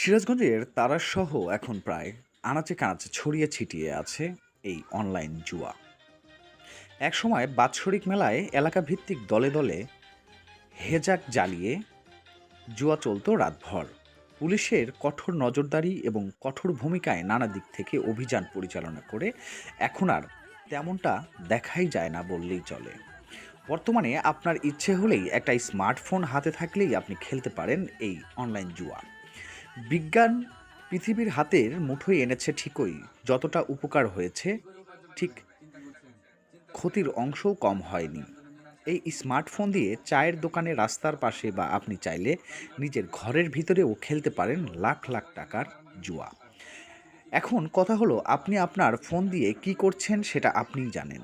সিরাজগঞ্জের তারাসহ এখন প্রায় আনাচে কানাচে ছড়িয়ে ছিটিয়ে আছে এই অনলাইন জুয়া। একসময় বাৎসরিক মেলায় এলাকা ভিত্তিক দলে দলে হেজাক জ্বালিয়ে জুয়া চলতো রাতভর। পুলিশের কঠোর নজরদারি এবং কঠোর ভূমিকায় নানা দিক থেকে অভিযান পরিচালনা করে এখন আর তেমনটা দেখাই যায় না বললেই চলে। বর্তমানে আপনার ইচ্ছে হলেই একটা স্মার্টফোন হাতে থাকলেই আপনি খেলতে পারেন এই অনলাইন জুয়া। বিজ্ঞান পৃথিবীর হাতের মুঠোয় এনেছে ঠিকই, যতটা উপকার হয়েছে, ঠিক ক্ষতির অংশও কম হয়নি। এই স্মার্টফোন দিয়ে চায়ের দোকানে রাস্তার পাশে বা আপনি চাইলে নিজের ঘরের ভিতরেও খেলতে পারেন লাখ লাখ টাকার জুয়া। এখন কথা হলো, আপনি আপনার ফোন দিয়ে কি করছেন সেটা আপনিই জানেন।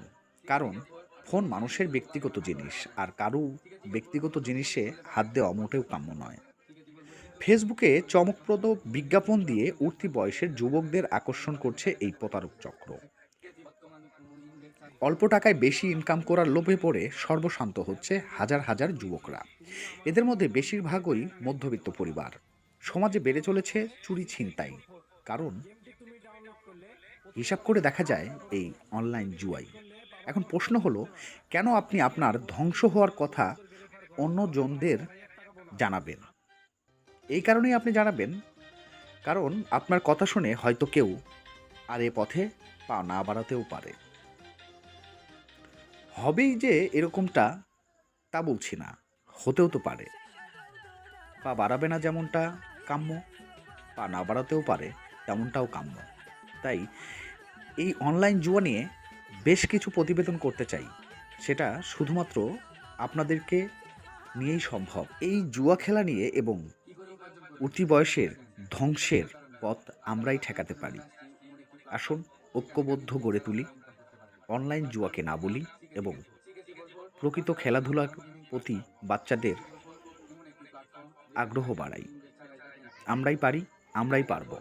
কারণ ফোন মানুষের ব্যক্তিগত জিনিস, আর কারও ব্যক্তিগত জিনিসে হাত দেওয়া মোটেও কাম্য নয়। ফেসবুকে চমকপ্রদ বিজ্ঞাপন দিয়ে উঠতি বয়সের যুবকদের আকর্ষণ করছে এই প্রতারক চক্র। অল্প টাকায় বেশি ইনকাম করার লোভে পড়ে সর্বশান্ত হচ্ছে হাজার হাজার যুবকরা। এদের মধ্যে বেশিরভাগই মধ্যবিত্ত পরিবার। সমাজে বেড়ে চলেছে চুরি ছিনতাই। কারণ হিসাব করে দেখা যায় এই অনলাইন জুয়াই। এখন প্রশ্ন হলো, কেন আপনি আপনার ধ্বংস হওয়ার কথা অন্যজনদের জানাবেন? এই কারণেই আপনি জানাবেন, কারণ আপনার কথা শুনে হয়তো কেউ আর এ পথে পা না বাড়াতেও পারে। হবেই যে এরকমটা তা বলছি না, হতেও তো পারে। পা বাড়াবে না যেমনটা কাম্য, পা না বাড়াতেও পারে তেমনটাও কাম্য। তাই এই অনলাইন জুয়া নিয়ে বেশ কিছু প্রতিবেদন করতে চাই, সেটা শুধুমাত্র আপনাদেরকে নিয়েই সম্ভব। এই জুয়া খেলা নিয়ে এবং উঠতি বয়সের ধ্বংসের পথ আমরাই ঠেকাতে পারি। আসুন, ঐক্যবদ্ধ গড়ে তুলি, অনলাইন জুয়াকে না বলি এবং প্রকৃত খেলাধুলার প্রতি বাচ্চাদের আগ্রহ বাড়াই। আমরাই পারি, আমরাই পারব।